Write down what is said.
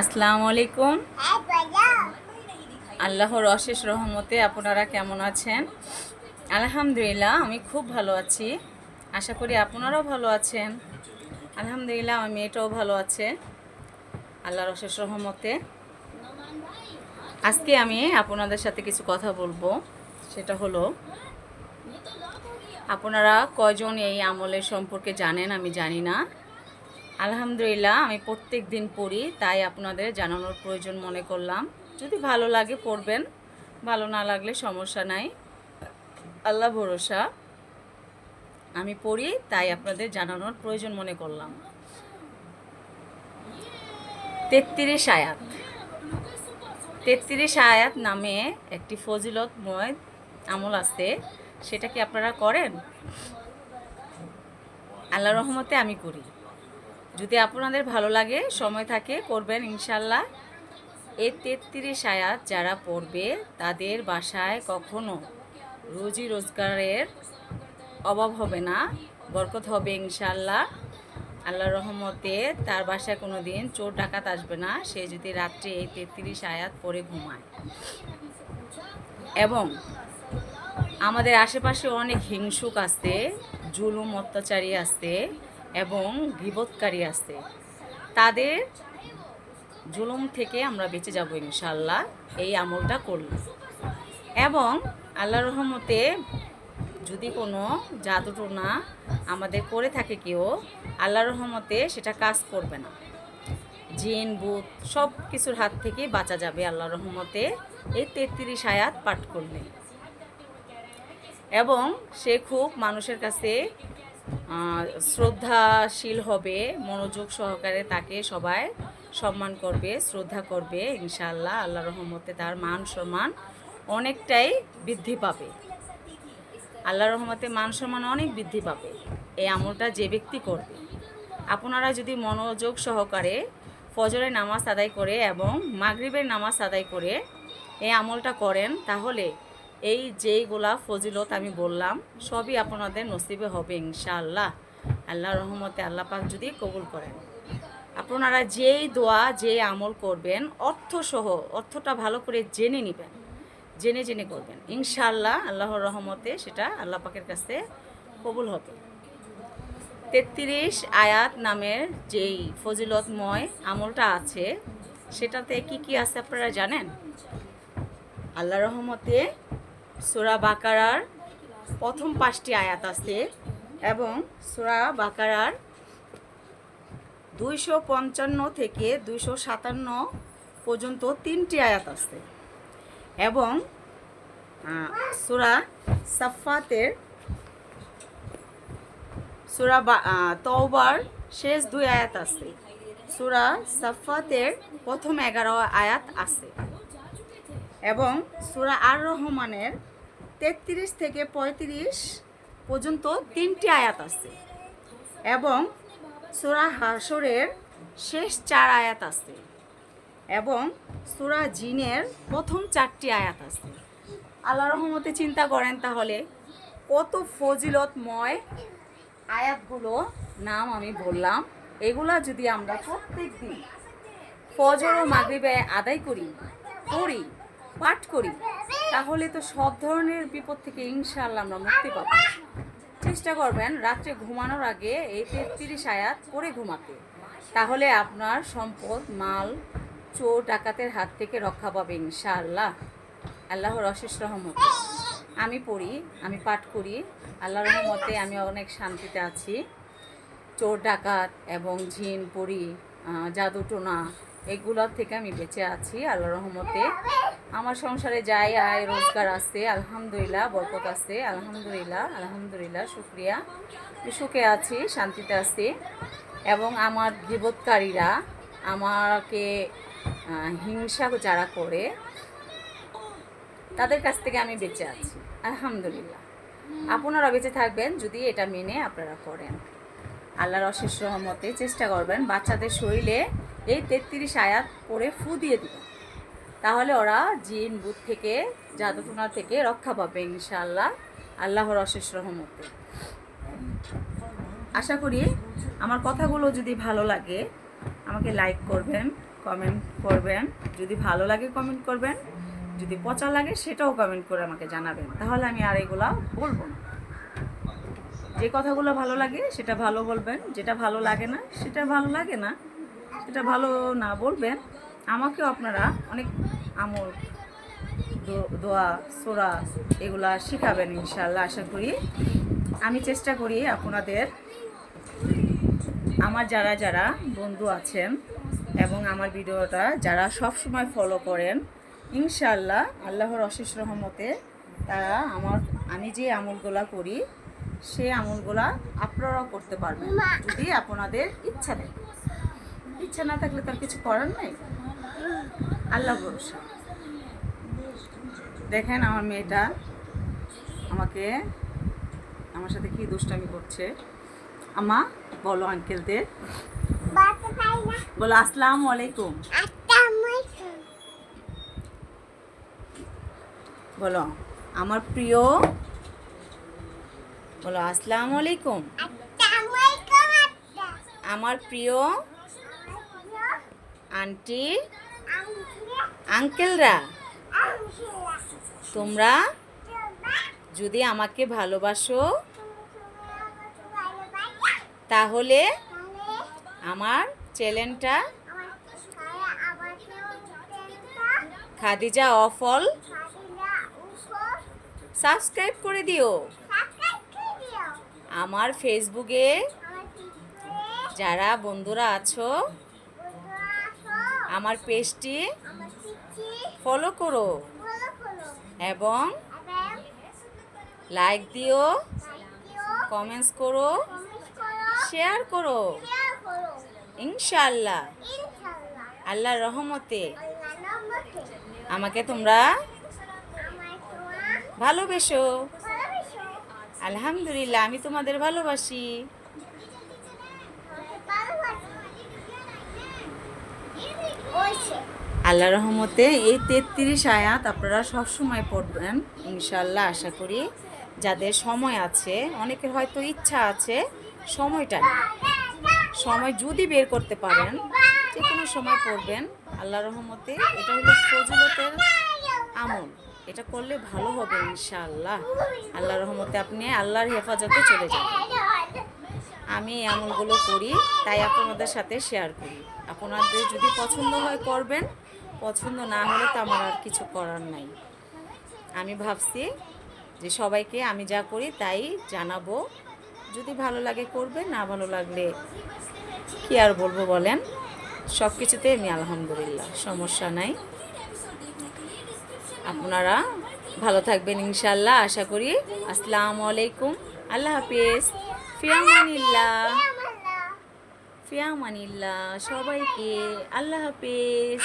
আসসালামু আলাইকুম। আল্লাহর অশেষ রহমতে আপনারা কেমন আছেন? আলহামদুলিল্লাহ আমি খুব ভালো আছি। আশা করি আপনারাও ভালো আছেন। আলহামদুলিল্লাহ আমার মেয়েটাও ভালো আছে। আল্লাহর অশেষ রহমতে। আজকে আমি আপনাদের সাথে কিছু কথা বলব। সেটা হলো আপনারা কয়জন এই আমলের সম্পর্কে জানেন আমি জানি না। আলহামদুলিল্লাহ, আমি প্রত্যেক দিন পড়ি, তাই আপনাদের জানানোর প্রয়োজন মনে করলাম। যদি ভালো লাগে পড়বেন, ভালো না লাগলে সমস্যা নাই। আল্লাহ ভরসা, আমি পড়ি, তাই আপনাদের জানানোর প্রয়োজন মনে করলাম। তেত্রিশ আয়াত। তেত্রিশ আয়াত নামে একটি ফজিলতময় আমল আছে, সেটা কি আপনারা করেন? আল্লাহ রহমতে আমি করি। যদি আপনাদের ভালো লাগে, সময় থাকে, করবেন ইনশাল্লাহ। এই তেত্রিশ আয়াত যারা পড়বে, তাদের বাসায় কখনো রুজি রোজগারের অভাব হবে না, বরকত হবে ইনশাল্লাহ। আল্লাহ রহমতে তার বাসায় কোনো দিন চোর ডাকাত আসবে না, সে যদি রাত্রে এই তেত্রিশ আয়াত পরে ঘুমায়। এবং আমাদের আশেপাশে অনেক হিংসুক আছে, জুলুম, অত্যাচারী আছে। এবং গিবৎকারী আছে তাদের জুলুম থেকে আমরা বেঁচে যাব ইনশাল্লাহ এই আমলটা করলে এবং আল্লাহ রহমতে যদি কোনো জাদুটোনা আমাদের করে থাকে কেউ আল্লাহ রহমতে সেটা কাজ করবে না। জিন বুত সব কিছুর হাত থেকে বাঁচা যাবে আল্লাহ রহমতে। এই তেত্রিশ আয়াত পাঠ করলে। এবং সে খুব মানুষের কাছে শ্রদ্ধাশীল হবে, মনোযোগ সহকারে তাকে সবাই সম্মান করবে, শ্রদ্ধা করবে, ইনশাআল্লাহ আল্লাহ রহমতে তার মান সম্মান অনেকটাই বৃদ্ধি পাবে। আল্লাহ রহমতে মান সম্মান অনেক বৃদ্ধি পাবে। এই আমলটা যে ব্যক্তি করবে। আপনারা যদি মনোযোগ সহকারে ফজরের নামাজ আদায় করে এবং মাগরিবের নামাজ আদায় করে এই আমলটা করেন, তাহলে এই যেইগুলা ফজিলত আমি বললাম, সবই আপনাদের নসিবে হবে ইনশাআল্লাহ। আল্লাহ রহমতে আল্লাহ পাক যদি কবুল করেন। আপনারা যেই দোয়া যে আমল করবেন, অর্থসহ, অর্থটা ভালো করে জেনে নেবেন। জেনে জেনে করবেন। ইনশাআল্লাহ আল্লাহর রহমতে সেটা আল্লাহ পাকের কাছে কবুল হবে। তেত্রিশ আয়াত নামের যেই ফজিলতময় আমলটা আছে, সেটাতে কি কি আছে আপনারা জানেন? আল্লাহ রহমতে সুরা বাকারার প্রথম পাঁচটি আয়াত আছে এবং সোরা বাকারার দুইশো পঞ্চান্ন থেকে দুইশো সাতান্ন পর্যন্ত তিনটি আয়াত আছে এবং সুরা সাফাতের সুরা তওবার শেষ দুই আয়াত আছে। সুরা সাফাতের প্রথম এগারো আয়াত আছে। এবং সুরা আর রহমানের তেত্রিশ থেকে পঁয়ত্রিশ পর্যন্ত তিনটি আয়াত আছে। এবং সুরা হাসরের শেষ চার আয়াত আছে এবং সুরা জিনের প্রথম চারটি আয়াত আছে। আল্লাহ রহমতে চিন্তা করেন তাহলে কত ফজিলতময় আয়াতগুলো নাম আমি বললাম, এগুলা যদি আমরা প্রত্যেক দিন ফজর ও মাগরিবে আদায় করি, পড়ি পাঠ করি, তাহলে তো সব ধরনের বিপদ থেকে ইনশাআল্লাহ আমরা মুক্তি পাবো। চেষ্টা করবেন রাত্রে ঘুমানোর আগে এই তেত্রিশ আয়াত করে ঘুমাতে। তাহলে আপনার সম্পদ, মাল, চোর, ডাকাতের হাত থেকে রক্ষা পাবে ইনশাআল্লাহ। আল্লাহর অশেষ রহমত। আমি পড়ি, আমি পাঠ করি আল্লাহ রহমতে আমি অনেক শান্তিতে আছি। চোর, ডাকাত এবং ঝিন পরি জাদু টোনা এগুলোর থেকে আমি বেঁচে আছি। আল্লাহ রহমতে আমার সংসারে যাই আয়, রোজগার আছে, আলহামদুলিল্লাহ, বরকত আছে, আলহামদুলিল্লাহ আলহামদুলিল্লাহ, শুক্রিয়া। সুখে আছি, শান্তিতে আছি। এবং আমার বিপদকারীরা আমাকে হিংসা যারা করে, তাদের কাছ থেকে আমি বেঁচে আছি। আলহামদুলিল্লাহ। আপনারা বেঁচে থাকবেন যদি এটা মেনে আপনারা করেন। আল্লাহর অশেষ রহমতে চেষ্টা করবেন বাচ্চাদের শরীরে এই তেত্রিশ আয়াত করে ফু দিয়ে দিবেন। তাহলে ওরা জিন বুথ থেকে জাদুটোনা থেকে রক্ষা পাবে, ইনশাআল্লাহ। আল্লাহর অশেষ রহমতে। আশা করি আমার কথাগুলো যদি ভালো লাগে, আমাকে লাইক করবেন কমেন্ট করবেন। যদি ভালো লাগে কমেন্ট করবেন। যদি পচা লাগে, সেটাও কমেন্ট করে আমাকে জানাবেন। তাহলে আমি আর এগুলা বলব না। যে কথাগুলো ভালো লাগে, সেটা ভালো বলবেন। যেটা ভালো লাগে না, সেটা ভালো লাগে না। সেটা ভালো না বলবেন আমাকেও আপনারা অনেক আমল দোয়া, সোরা এগুলা শেখাবেন ইনশাল্লাহ আশা করি। আমি চেষ্টা করি আপনাদের, আমার যারা যারা বন্ধু আছেন এবং আমার ভিডিওটা যারা সব সময় ফলো করেন ইনশাল্লাহ আল্লাহর অশেষ রহমতে তারা আমার, আমি যে আমলগুলা করি সেই আমলগুলা আপনারাও করতে পারবেন। যদি আপনাদের ইচ্ছা থাকে। ইচ্ছা না থাকলে তার কিছু করার নাই? আল্লাহ ভরসা। দেখেন আমার মেয়েটা আমাকে আমার সাথে কি দুষ্টামি করছে। আমা বলো আঙ্কেলদের বলো আসসালামু আলাইকুম। বলো আমার প্রিয়। বলো আসসালাম আলাইকুম আমার প্রিয়। আন্টি। আঙ্কেলরা, তোমরা যদি আমাকে ভালোবাসো, তাহলে আমার চ্যানেলটা খাদিজা অফল সাবস্ক্রাইব করে দিও। আমার ফেসবুকে যারা বন্ধুরা আছো আমার পেজটি ফলো করো। এবং লাইক দিও কমেন্টস করো শেয়ার করো। ইনশাল্লাহ আল্লাহর রহমতে। আমাকে তোমরা ভালোবেসো। আলহামদুলিল্লাহ, আমি তোমাদের ভালোবাসি। আল্লাহ রহমতে এই তেত্রিশ আয়াত আপনারা সব সময় পড়বেন ইনশাল্লাহ আশা করি। যাদের সময় আছে, অনেকের হয়তো ইচ্ছা আছে সময়টা সময় যদি বের করতে পারেন যে কোনো সময় পড়বেন আল্লাহ রহমতে এটা হলো ফজিলতের আমল। এটা করলে ভালো হবে, ইনশাআল্লাহ। আল্লাহ রহমতে আপনি আল্লাহর হেফাজতে চলে যাবেন। আমি এই আমলগুলো করি, তাই আপনাদের সাথে শেয়ার করি। আপনাদের যদি পছন্দ হয়, করবেন। পছন্দ না হলে তো আমার আর কিছু করার নাই। আমি ভাবছি যে সবাইকে আমি যা করি তাই জানাব। যদি ভালো লাগে করবে, না ভালো লাগলে কি আর বলব বলেন? সব কিছুতে আমি আলহামদুলিল্লাহ, সমস্যা নাই। আপনারা ভালো থাকবেন ইনশাল্লাহ আশা করি। আসসালামু আলাইকুম, আল্লাহ হাফিজ। ফিয়ামানিল্লাহ। ফিয়ামানিল্লাহ, সবাইকে আল্লাহ হাফিজ।